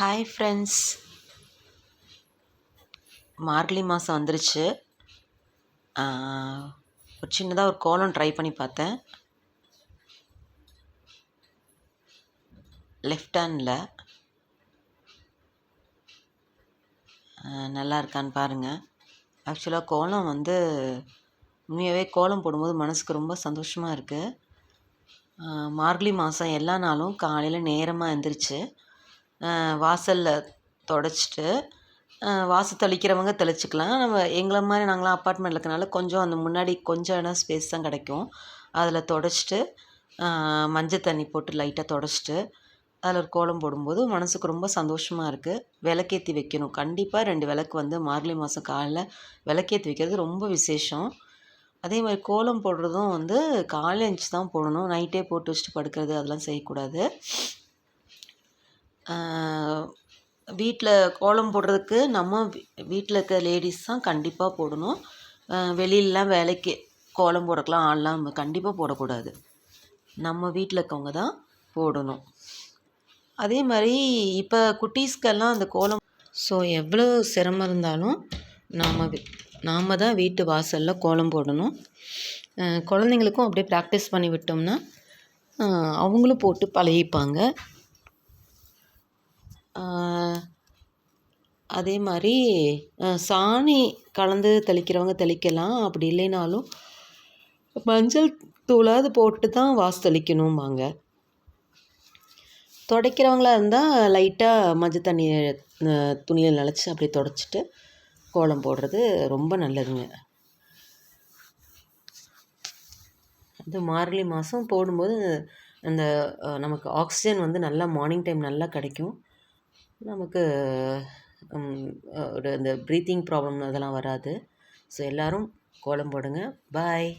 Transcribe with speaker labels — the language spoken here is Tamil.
Speaker 1: ஹாய் ஃப்ரெண்ட்ஸ் மார்கழி மாதம் வந்துருச்சு. ஒரு சின்னதாக ஒரு கோலம் ட்ரை பண்ணி பார்த்தேன். லெஃப்ட் ஹேண்டில் நல்லா இருக்கான்னு பாருங்கள் ஆக்சுவலாக கோலம் வந்து உண்மையாகவே கோலம் போடும்போது மனதுக்கு ரொம்ப சந்தோஷமாக இருக்குது மார்கழி மாதம் எல்லா நாளும் காலையில் நேரமாக எழுந்திரிச்சு வாசலில் தொடச்சிட்டு வாசல் தெளிக்கிறவங்க தெளிச்சிக்கலாம். நம்ம எங்களை மாதிரி நாங்களாம் அப்பார்ட்மெண்ட்டில் இருக்கனால கொஞ்சம் அந்த முன்னாடி கொஞ்சம் இடம் ஸ்பேஸ் தான் கிடைக்கும். அதில் தொடச்சிட்டு மஞ்சள் தண்ணி போட்டு லைட்டாக தொடச்சிட்டு அதில் ஒரு கோலம் போடும்போது மனதுக்கு ரொம்ப சந்தோஷமாக இருக்குது விளக்கேற்றி வைக்கணும். கண்டிப்பாக ரெண்டு விளக்கு வந்து மார்கழி மாதம் காலையில் விளக்கேற்றி வைக்கிறது ரொம்ப விசேஷம். அதே மாதிரி கோலம் போடுறதும் வந்து காலையில் எழுந்துச்சி தான் போடணும். நைட்டே போட்டு வச்சுட்டு படுக்கிறது அதெல்லாம் செய்யக்கூடாது. வீட்டில் கோலம் போடுறதுக்கு நம்ம வீட்டில் இருக்க லேடிஸ் தான் கண்டிப்பாக போடணும். வெளியிலலாம் வேலைக்கு கோலம் போடக்கலாம் ஆள்லாம் கண்டிப்பாக போடக்கூடாது. நம்ம வீட்டில் இருக்கவங்க தான் போடணும். அதே மாதிரி இப்போ குட்டீஸ்க்கெல்லாம் அந்த கோலம் ஸோ எவ்வளோ சிரமம் இருந்தாலும் நாம் நாம் தான் வீட்டு வாசலில் கோலம் போடணும். குழந்தைங்களுக்கும் அப்படியே ப்ராக்டிஸ் பண்ணி விட்டோம்னா அவங்களும் போட்டு பழகிப்பாங்க. அதே மாதிரி சாணி கலந்து தெளிக்கிறவங்க தெளிக்கலாம். அப்படி இல்லைனாலும் மஞ்சள் தூளாவது போட்டு தான் வாசு தெளிக்கணும்பாங்க. துடைக்கிறவங்களா இருந்தால் லைட்டாக மஞ்சள் தண்ணி துணியில் நினச்சி அப்படியே துடைச்சிட்டு கோலம் போடுறது ரொம்ப நல்லதுங்க. அது மார்கழி மாதம் போடும்போது அந்த நமக்கு ஆக்சிஜன் வந்து நல்லா மார்னிங் டைம் நல்லா கிடைக்கும். நமக்கு ஒரு இந்த ப்ரீத்திங் ப்ராப்ளம் அதெல்லாம் வராது. ஸோ எல்லோரும் கோலம் போடுங்க. பாய்